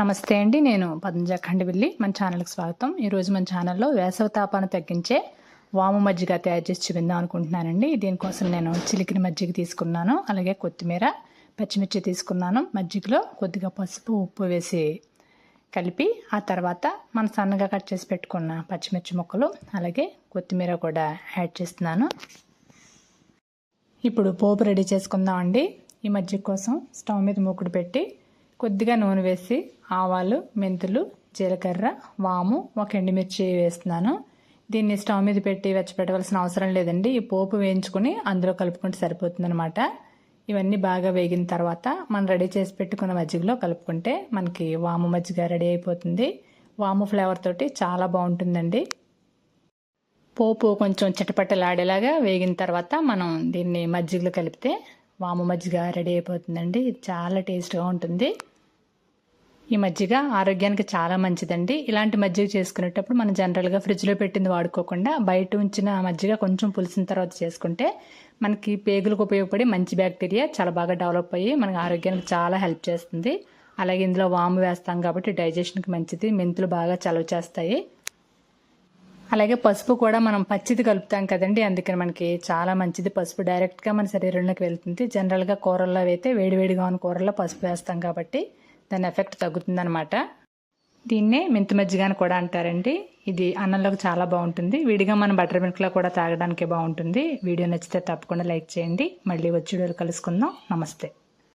నమస్తే అండి నేను పద్మజ ఖండవిల్లి. మన ఛానల్కి స్వాగతం. ఈరోజు మన ఛానల్లో వేసవి తాపాన్ని తగ్గించే వాము మజ్జిగ తయారు చేసి చూపిందాం అనుకుంటున్నానండి. దీనికోసం నేను చిలికిన మజ్జిగ తీసుకున్నాను. అలాగే కొత్తిమీర పచ్చిమిర్చి తీసుకున్నాను. మజ్జిగలో కొద్దిగా పసుపు ఉప్పు వేసి కలిపి ఆ తర్వాత మన సన్నగా కట్ చేసి పెట్టుకున్న పచ్చిమిర్చి ముక్కలు అలాగే కొత్తిమీర కూడా యాడ్ చేస్తున్నాను. ఇప్పుడు పోపు రెడీ చేసుకుందామండి. ఈ మజ్జిగ కోసం స్టవ్ మీద మూకుడు పెట్టి కొద్దిగా నూనె వేసి ఆవాలు మెంతులు జీలకర్ర వాము ఒక ఎండుమిర్చి వేస్తున్నాను. దీన్ని స్టవ్ మీద పెట్టి వెచ్చపెట్టవలసిన అవసరం లేదండి. ఈ పోపు వేయించుకుని అందులో కలుపుకుంటే సరిపోతుందనమాట ఇవన్నీ బాగా వేగిన తర్వాత మనం రెడీ చేసి పెట్టుకున్న మజ్జిగలో కలుపుకుంటే మనకి వాము మజ్జిగ రెడీ అయిపోతుంది. వాము ఫ్లేవర్ తోటి చాలా బాగుంటుందండి. పోపు కొంచెం చిటపట్టలాడేలాగా వేగిన తర్వాత మనం దీన్ని మజ్జిగలో కలిపితే వాము మజ్జిగ రెడీ అయిపోతుందండి. ఇది చాలా టేస్ట్గా ఉంటుంది. ఈ మజ్జిగ ఆరోగ్యానికి చాలా మంచిదండి. ఇలాంటి మజ్జిగ చేసుకునేటప్పుడు మనం జనరల్గా ఫ్రిడ్జ్లో పెట్టింది వాడుకోకుండా బయట ఉంచిన మజ్జిగ కొంచెం పులిసిన తర్వాత చేసుకుంటే మనకి పేగులకు ఉపయోగపడి మంచి బ్యాక్టీరియా చాలా బాగా డెవలప్ అయ్యి మనకి ఆరోగ్యానికి చాలా హెల్ప్ చేస్తుంది. అలాగే ఇందులో వాము వేస్తాం కాబట్టి డైజెషన్కి మంచిది. మెంతులు బాగా చలవ చేస్తాయి. అలాగే పసుపు కూడా మనం పచ్చిది కలుపుతాం కదండి. అందుకని మనకి చాలా మంచిది. పసుపు డైరెక్ట్గా మన శరీరంలోకి వెళ్తుంది. జనరల్గా కూరల్లో అయితే వేడివేడిగా ఉన్న కూరల్లో పసుపు వేస్తాం కాబట్టి దాని ఎఫెక్ట్ తగ్గుతుందనమాట దీన్నే మెంతి మజ్జిగ అని కూడా అంటారండి. ఇది అన్నంలోకి చాలా బాగుంటుంది. విడిగా మన బటర్ మిల్క్లో కూడా తాగడానికి బాగుంటుంది. వీడియో నచ్చితే తప్పకుండా లైక్ చేయండి. మళ్ళీ వచ్చి కలుసుకుందాం. నమస్తే.